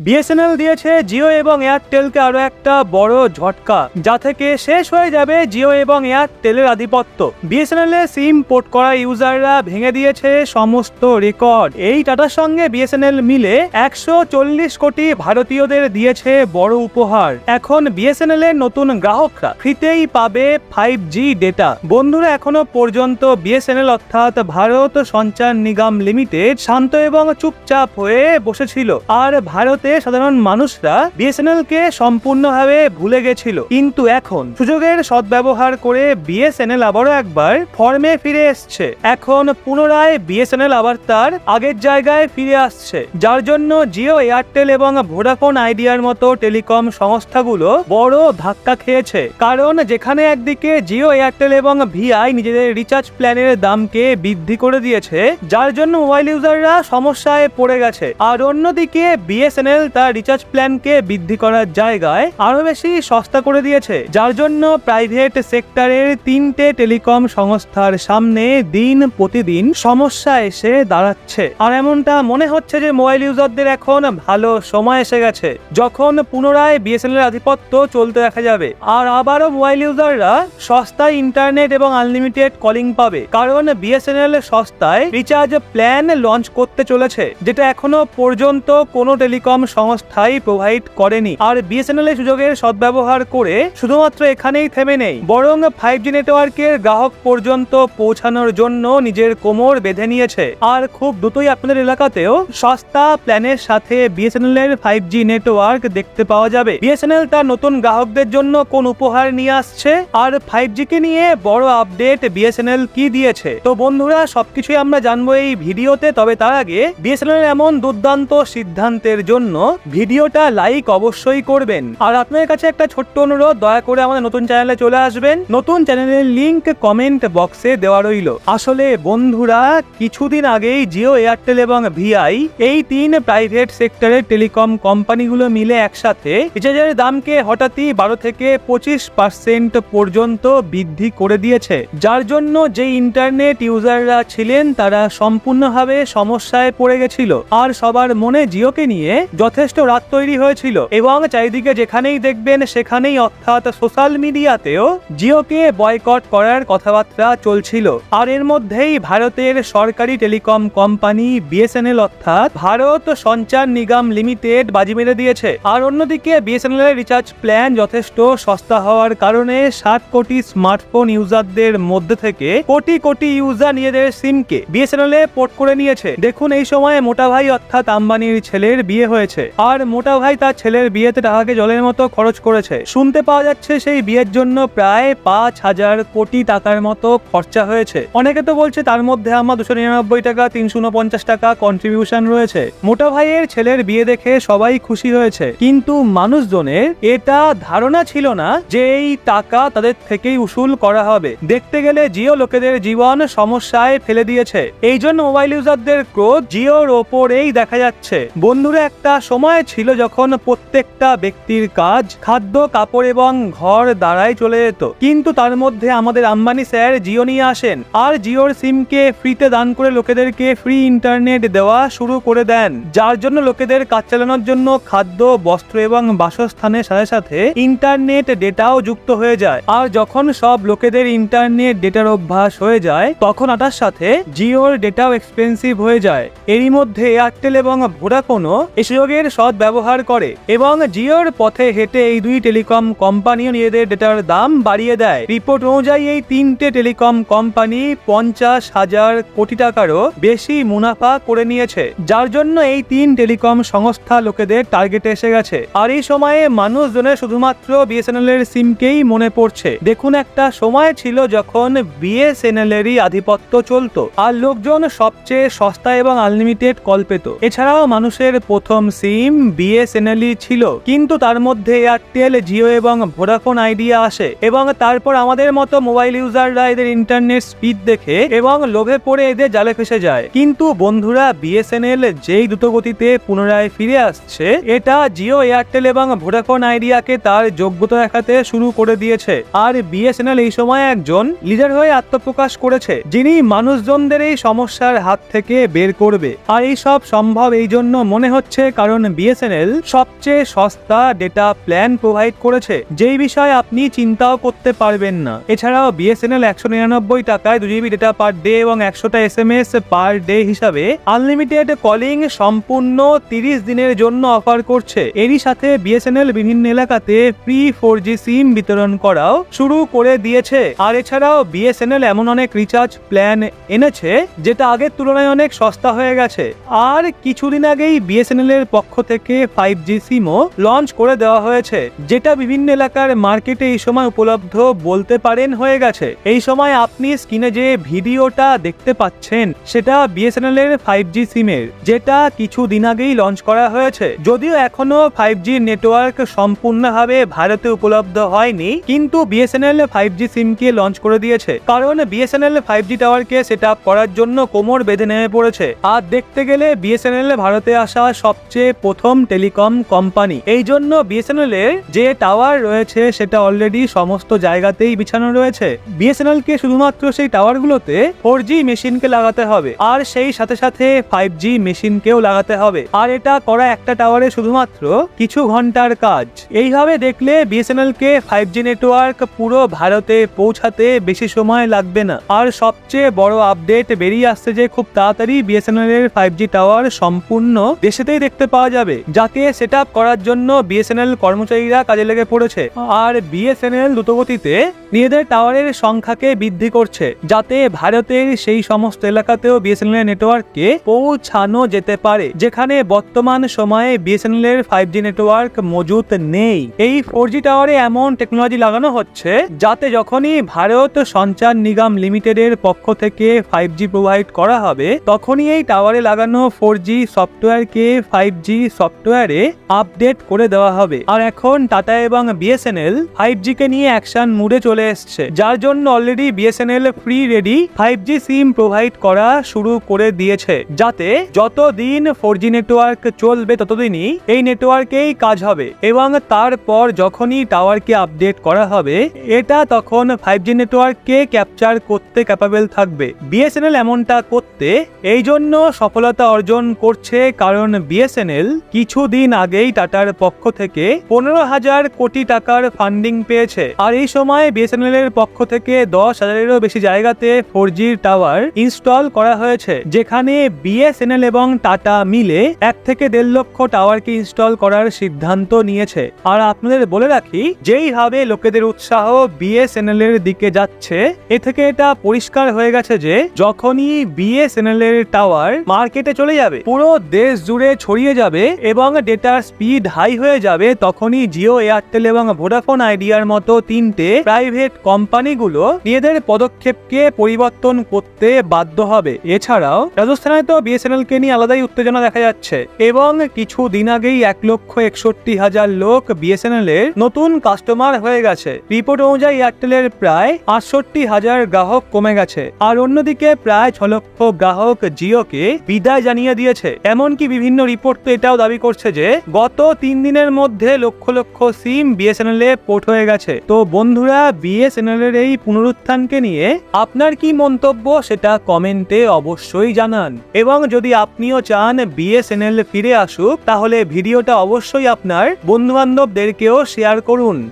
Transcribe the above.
BSNL দিয়েছে জিও এবং এয়ারটেলকে আরও একটা বড় ঝটকা, যা থেকে শেষ হয়ে যাবে জিও এবং এয়ারটেলের আধিপত্য। বিএসএনএল এ সিম পোর্ট করা ইউজাররা ভেঙে দিয়েছে সমস্ত রেকর্ড। এই টাটার সঙ্গে বিএসএনএল মিলে একশো চল্লিশ কোটি ভারতীয়দের দিয়েছে বড় উপহার। এখন বিএসএনএল এর নতুন গ্রাহকরা ফ্রিতেই পাবে ফাইভ জি ডেটা বন্ধুরা, এখনও পর্যন্ত বিএসএনএল অর্থাৎ ভারত সঞ্চার নিগম লিমিটেড শান্ত এবং চুপচাপ হয়ে বসেছিল। আর ভারতে সাধারণ মানুষরা বিএসএনএল কে সম্পূর্ণভাবে ভুলে গেছিল। কিন্তু এখন সুযোগের সদ্ব্যবহার করে বিএসএনএল আবারও একবার ফর্মে ফিরে এসছে। এখন পুনরায় বিএসএনএল আবার তার আগের জায়গায় ফিরে আসছে। যার জন্য জিও, এয়ারটেল এবং ভোডাফোন আইডিয়ার মতো টেলিকম সংস্থাগুলো বড় ধাক্কা খেয়েছে। কারণ যেখানে একদিকে জিও, এয়ারটেল এবং ভিআই নিজেদের রিচার্জ প্ল্যানের দামকে বৃদ্ধি করে দিয়েছে, যার জন্য মোবাইল ইউজাররা সমস্যায় পড়ে গেছে। আর অন্যদিকে বিএসএনএল তার রিচার্জ প্ল্যানকে বৃদ্ধি করার জায়গায় আরও বেশি সস্তা করে দিয়েছে, যার জন্য প্রাইভেট সেক্টরের তিনটে টেলিকম সংস্থার সামনে দিন প্রতিদিন সমস্যা এসে দাঁড়াচ্ছে। আর এমনটা মনে হচ্ছে যে মোবাইল ইউজারদের এখন ভালো সময় এসে গেছে, যখন পুনরায় বিএসএনএল এর আধিপত্য চলতে দেখা যাবে। আর আবারও মোবাইল ইউজাররা সস্তায় ইন্টারনেট এবং আনলিমিটেড কলিং পাবে, কারণ বিএসএনএল সস্তায় রিচার্জ প্ল্যান লঞ্চ করতে চলেছে, যেটা এখনও পর্যন্ত কোনো টেলিকম সংস্থাই প্রোভাইড করেনি। আর বিএসএনএল এর সুযোগের সদ্ব্যবহার করে শুধুমাত্র এখানেই থেমে নেই। বরং ফাইভ জি নেটওয়ার্কের গ্রাহক পর্যন্ত পৌঁছানোর জন্য নিজের কোমর বেঁধে নিয়েছে। আর খুব দ্রুতই আপনাদের এলাকাতেও সস্তা প্ল্যানের সাথে বিএসএনএল এর ফাইভ জি নেটওয়ার্ক দেখতে পাওয়া যাবে। বিএসএনএল তার নতুন গ্রাহকদের জন্য কোন উপহার নিয়ে আসছে? আর ফাইভ জি কে নিয়ে বড় আপডেট বিএসএনএল কি দিয়েছে? তো বন্ধুরা, সবকিছুই আমরা জানব এই ভিডিওতে। তবে তার আগে বিএসএনএল এমন দুর্দান্ত সিদ্ধান্তের জন্য ভিডিওটা লাইক অবশ্যই করবেন। আর আপনাদের কাছে একটা ছোট্ট অনুরোধ, দয়া করে আমাদের নতুন চ্যানেলে চলে আসবেন। নতুন চ্যানেলের লিংক কমেন্ট বক্সে দেওয়া রইল। আসলে বন্ধুরা, কিছুদিন আগেই জিও এয়ারটেল এবং ভিআই এই তিন প্রাইভেট সেক্টরের টেলিকম কোম্পানিগুলো মিলে একসাথে রিচার্জের দামকে হঠাৎই বারো থেকে পঁচিশ পার্সেন্ট পর্যন্ত বৃদ্ধি করে দিয়েছে। যার জন্য যে ইন্টারনেট ইউজাররা ছিলেন, তারা সম্পূর্ণভাবে সমস্যায় পড়ে গেছিল। আর সবার মনে জিওকে নিয়ে যথেষ্ট রাত তৈরি হয়েছিল এবং চারিদিকে যেখানেই দেখবেন সেখানেই অর্থাৎ সোশ্যাল মিডিয়াতেও জিওকে বয়কট করার কথাবার্তা চলছিল। আর এর মধ্যেই ভারতের সরকারি টেলিকম কোম্পানি বিএসএনএল অর্থাৎ ভারত সঞ্চার নিগম লিমিটেড বাজি মেরে দিয়েছে। আর অন্যদিকে বিএসএনএল এর রিচার্জ প্ল্যান যথেষ্ট সস্তা হওয়ার কারণে ষাট কোটি স্মার্টফোন ইউজারদের মধ্যে থেকে কোটি কোটি ইউজার নিজেদের সিমকে বিএসএনএল এ পোর্ট করে নিয়েছে। দেখুন এই সময়ে মোটা ভাই অর্থাৎ আম্বানির ছেলের বিয়ে হয়েছে। আর মোটা ভাই তার ছেলের বিয়েতে টাকাকে জলের মতো খরচ করেছে। শুনতে পাওয়া যাচ্ছে সেই বিয়ের জন্য প্রায় পাঁচ হাজার কোটি টাকার মতো খরচা হয়েছে। অনেকে তো বলছে তার মধ্যে আমার দুশো নিরানব্বই টাকা, তিনশো উনপঞ্চাশ টাকা কন্ট্রিবিউশন রয়েছে। মোটা ভাইয়ের ছেলের বিয়ে দেখে সবাই খুশি হয়েছে। কিন্তু মানুষজনের এটা ধারণা ছিল না যে এই টাকা তাদের থেকেই উসুল করা হবে। দেখতে গেলে জিও লোকেদের জীবন সমস্যায় ফেলে দিয়েছে। এই জন্য মোবাইল ইউজারদের ক্রোধ জিওর ওপরেই দেখা যাচ্ছে। বন্ধুরা, একটা সময় ছিল যখন প্রত্যেকটা ব্যক্তির কাজ, খাদ্য, কাপড় এবং ঘর দ্বারাই চলে যেত। কিন্তু তার মধ্যে আমাদের আম্বানি স্যার জিও নিয়ে আসেন আর জিওর সিমকে ফ্রিতে দান করে লোকেদেরকে ফ্রি ইন্টারনেট দেওয়া শুরু করে দেন। যার জন্য লোকেদের কাজ চালানোর জন্য খাদ্য, বস্ত্র এবং বাসস্থানের সাথে সাথে ইন্টারনেট ডেটাও যুক্ত হয়ে যায়। আর যখন সব লোকেদের ইন্টারনেট ডেটার অভ্যাস হয়ে যায়, তখন আটার সাথে জিওর ডেটাও এক্সপেন্সিভ হয়ে যায়। এরই মধ্যে এয়ারটেল এবং ভোডাফোনও এই সুযোগের সৎ ব্যবহার করে এবং জিওর পথে হেঁটে এই দুই টেলিকম কোম্পানিও নিজেদের ডেটার দাম বাড়িয়ে দেয়। রিপোর্ট অনুযায়ী এই তিনটে টেলিকম কোম্পানি পঞ্চাশ হাজার কোটি টাকারও বেশি মুনাফা করে নিয়েছে, যার জন্য এই তিন টেলিকম সংস্থা লোকেদের টার্গেটে এসে গেছে। আর এই সময়ে মানুষজনের শুধুমাত্র বিএসএনএল এর সিমকেই মনে পড়ছে। দেখুন, একটা সময় ছিল যখন বিএসএনএল এরই আধিপত্য চলতো, আর লোকজন সবচেয়ে সস্তা এবং আনলিমিটেড কল পেত। এছাড়াও মানুষের প্রথম সিম বিএসএনএলই ছিল, কিন্তু তার মধ্যে এয়ারটেল জিও এবং ভোডাফোন আইডিয়া আসে এবং তারপর আমাদের মতো মোবাইল ইউজাররা এদের ইন্টারনেট স্পিড দেখে এবং লোভে পড়ে এদের জালে ফেসে যায়। কিন্তু বন্ধুরা, বিএসএনএল যেই দ্রুত গতিতে পুনরায় ফিরে আসছে, এটা জিও এয়ারটেল এবং ভোডাফোন আইডিয়াকে তার যোগ্যতা দেখাতে শুরু করে দিয়েছে। আর বিএসএনএল এই সময় একজন লিডার হয়ে আত্মপ্রকাশ করেছে, যিনি মানুষজনদের এই সমস্যার হাত থেকে বের করবে। আর এই সব সম্ভব এই জন্য মনে হচ্ছে কারণ কারণ বিএসএনএল সবচেয়ে সস্তা ডেটা প্ল্যান প্রোভাইড করেছে। যেই বিষয়ে আপনি চিন্তাও করতে পারবেন না। এছাড়াও বিএসএনএল একশো নিরানব্বই টাকায় দু জিবি ডেটা পার ডে এবং একশোটা S M S per day হিসাবে আনলিমিটেড কলিং সম্পূর্ণ তিরিশ দিনের জন্য অফার করছে। এরই সাথে বিএসএনএল বিভিন্ন এলাকাতে ফ্রি ফোর জি সিম বিতরণ করাও শুরু করে দিয়েছে। আর এছাড়াও বিএসএনএল এমন অনেক রিচার্জ প্ল্যান এনেছে, যেটা আগের তুলনায় অনেক সস্তা হয়ে গেছে। আর কিছুদিন আগেই বিএসএনএল এর পক্ষ থেকে ফাইভ জি সিমও লঞ্চ করে দেওয়া হয়েছে, যেটা বিভিন্ন এলাকার মার্কেটে এই সময় উপলব্ধ বলতে পারেন হয়ে গেছে। এই সময় আপনি স্ক্রিনে যে ভিডিওটা দেখতে পাচ্ছেন, সেটা বিএসএনএল এর ফাইভ জি সিমের যেটা কিছুদিন আগেই লঞ্চ করা হয়েছে। যদিও এখনও ফাইভ জি নেটওয়ার্ক সম্পূর্ণভাবে ভারতে উপলব্ধ হয়নি, কিন্তু বিএসএনএল ফাইভ জি সিমকে লঞ্চ করে দিয়েছে। কারণ বিএসএনএল ফাইভ জি টাওয়ারকে সেট করার জন্য কোমর বেঁধে নেমে পড়েছে। আর দেখতে গেলে বিএসএনএল ভারতে আসা সবচেয়ে প্রথম টেলিকম কোম্পানি। এই জন্য বিএসএনএল এর যে টাওয়ার রয়েছে, সেটা অলরেডি সমস্ত জায়গাতেই বিছানো রয়েছে। বিএসএনএল কে শুধুমাত্র সেই টাওয়ারগুলোতে ফোর জি মেশিনকে লাগাতে হবে, আর সেই সাথে সাথে ফাইভ জি মেশিনকেও লাগাতে হবে। আর এটা করা একটা টাওয়ারে শুধুমাত্র কিছু ঘণ্টার কাজ। এইভাবে দেখলে বিএসএনএল কে ফাইভ জি নেটওয়ার্ক পুরো ভারতে পৌঁছাতে বেশি সময় লাগবে না। আর সবচেয়ে বড় আপডেট বেরিয়ে আসছে যে, খুব তাড়াতাড়ি বিএসএনএল এর ফাইভ জি টাওয়ার সম্পূর্ণ দেশেতেই দেখতে পাওয়া যাবে, যাকে সেট করার জন্য বিএসএনএল কর্মচারীরা কাজে লেগে পড়েছে। আর বিএসএনএল দ্রুতগতিতে নিজেদের টাওয়ারের সংখ্যাকে বৃদ্ধি করছে, যাতে ভারতের সেই সমস্ত এলাকাতেও বিএসএনএল নেটওয়ার্ককে পৌঁছানো যেতে পারে, যেখানে বর্তমান সময়ে বিএসএনএল এর ফাইভ জি নেটওয়ার্ক মজুত নেই। এই ফোর জি টাওয়ারে এমন টেকনোলজি লাগানো হচ্ছে, যাতে যখনই ভারত সঞ্চার নিগম লিমিটেডের পক্ষ থেকে ফাইভ জি প্রোভাইড করা হবে, তখনই এই টাওয়ারে লাগানো ফোর জি সফটওয়্যারকে ফাইভ জি সফটওয়্যারে আপডেট করে দেওয়া হবে। আর এখন টাটা এবং বিএসএনএল ফাইভ জি কে নিয়ে অ্যাকশন মুডে চলে এসছে। যার জন্য already BSNL free ready five G SIM provide করা শুরু করে দিয়েছে। যাতে যতদিন ফোর জি নেটওয়ার্ক চলবে ততদিনই এই নেটওয়ার্কেই কাজ হবে। এবং তারপর যখনই টাওয়ারকে আপডেট করা হবে, এটা তখন ফাইভ জি নেটওয়ার্ককে ক্যাপচার করতে ক্যাপাবেল থাকবে। বিএসএনএল এমনটা করতে এই জন্য সফলতা অর্জন করছে কারণ বিএসএনএল কিছুদিন আগেই টাটার পক্ষ থেকে পনেরো হাজার কোটি টাকার ফান্ডিং পেয়েছে। আর এই সময় বিএসএনএল এর পক্ষ থেকে দশ হাজারেরও বেশি জায়গাতে ফোর টাওয়ার ইনস্টল করা হয়েছে, যেখানে বিএসএনএল এবং টাটা মিলে এক থেকে দেড় লক্ষ টাওয়ারকে ইনস্টল করার সিদ্ধান্ত নিয়েছে। আর আপনাদের বলে রাখি, যেইভাবে লোকেদের উৎসাহ বিএসএনএল এর দিকে যাচ্ছে, এ থেকে এটা পরিষ্কার হয়ে গেছে যে, যখনই বিএসএনএল এর টাওয়ার মার্কেটে চলে যাবে, পুরো দেশ জুড়ে ছড়িয়ে যাবে এবং ডেটার স্পিড হাই হয়ে যাবে, তখনই জিও এয়ারটেল এবং ভোডাফোন আইডিয়ার মতো তিনটে প্রাইভেট কোম্পানিগুলো নিজেদের পদক্ষেপকে পরিবর্তন করতে বাধ্য হবে। এছাড়াও, রাজস্থানে তো বিএসএনএল কে নিয়ে আলাদাই উত্তেজনা দেখা যাচ্ছে এবং কিছু দিন আগেই এক লক্ষ একষট্টি হাজার লোক বিএসএনএল এর নতুন কাস্টমার হয়ে গেছে। রিপোর্ট অনুযায়ী এয়ারটেলের প্রায় আটষট্টি হাজার গ্রাহক কমে গেছে। আর অন্যদিকে প্রায় ছ লক্ষ গ্রাহক জিওকে বিদায় জানিয়ে দিয়েছে। এমনকি বিভিন্ন রিপোর্ট তো এটাও দাবি করছে যে গত তিন দিনের মধ্যে লক্ষ লক্ষ সিম বিএসএনএল এ পোর্ট হয়ে গেছে। তো বন্ধুরা বিএসএনএল এর এই পুনরুত্থানকে নিয়ে আপনার কি মন্তব্য সেটা কমেন্টে অবশ্যই জানান। এবং যদি আপনিও চান বিএসএনএল ফিরে আসুক, তাহলে ভিডিওটা অবশ্যই আপনার বন্ধু বান্ধবদেরকেও শেয়ার করুন।